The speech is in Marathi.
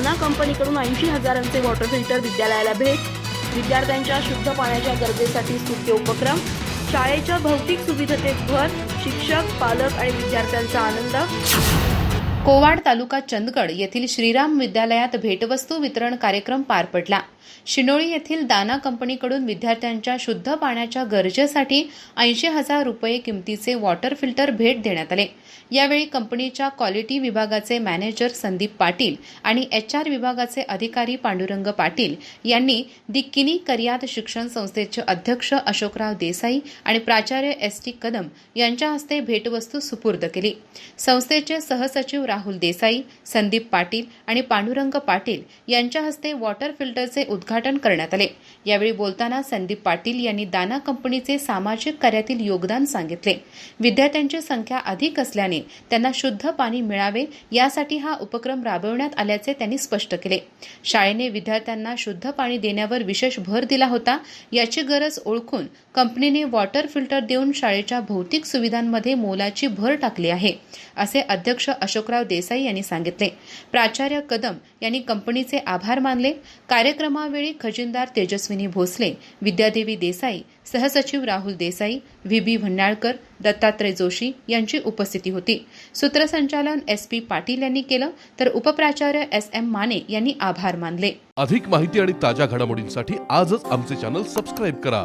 नाना कंपनीकडून ऐंशी हजारांचे वॉटर फिल्टर विद्यालयाला भेट. विद्यार्थ्यांच्या शुद्ध पाण्याच्या गरजेसाठी स्तुत्य उपक्रम शाळेच्या भौतिक सुविधतेत भर शिक्षक पालक आणि विद्यार्थ्यांचा आनंद. कोवाड तालुका चंदगड येथील श्रीराम विद्यालयात भेटवस्तू वितरण कार्यक्रम पार पडला. शिनोळी येथील दाना कंपनीकडून विद्यार्थ्यांच्या शुद्ध पाण्याच्या गरजेसाठी ऐंशी हजार रुपये किमतीचे वॉटर फिल्टर भेट देण्यात आले. यावेळी कंपनीच्या क्वालिटी विभागाचे मॅनेजर संदीप पाटील आणि एच आर विभागाचे अधिकारी पांडुरंग पाटील यांनी दी किनी करियात शिक्षण संस्थेचे अध्यक्ष अशोकराव देसाई आणि प्राचार्य एस टी कदम यांच्या हस्ते भेटवस्तू सुपूर्द केली. संस्थेचे सहसचिव राहुल देसाई संदीप पाटील आणि पांडुरंग पाटील यांच्या हस्ते वॉटर फिल्टरचे उद्घाटन करण्यात आले. यावेळी बोलताना संदीप पाटील यांनी दाना कंपनीचे सामाजिक कार्यातील योगदान सांगितले. विद्यार्थ्यांची संख्या अधिक असल्याने त्यांना शुद्ध पाणी मिळावे यासाठी हा उपक्रम राबवण्यात आल्याचे त्यांनी स्पष्ट केले. शाळेने विद्यार्थ्यांना शुद्ध पाणी देण्यावर विशेष भर दिला होता. याची गरज ओळखून कंपनीने वॉटर फिल्टर देऊन शाळेच्या भौतिक सुविधांमध्ये मोलाची भर टाकली आहे असे अध्यक्ष अशोकराव देसाई यांनी सांगितले. प्राचार्य कदम यांनी कंपनीचे आभार मानले. कार्यक्रमावेळी खजिनदार तेजस्विनी भोसले विद्यादेवी देसाई सहसचिव राहुल देसाई व्ही बी भंडाळकर दत्तात्रय जोशी यांची उपस्थिती होती. सूत्रसंचालन एस पी पाटील यांनी केलं तर उपप्राचार्य एस एम माने यांनी आभार मानले. अधिक माहिती आणि ताज्या घडामोडींसाठी आजच आमचे चॅनल सबस्क्राईब करा.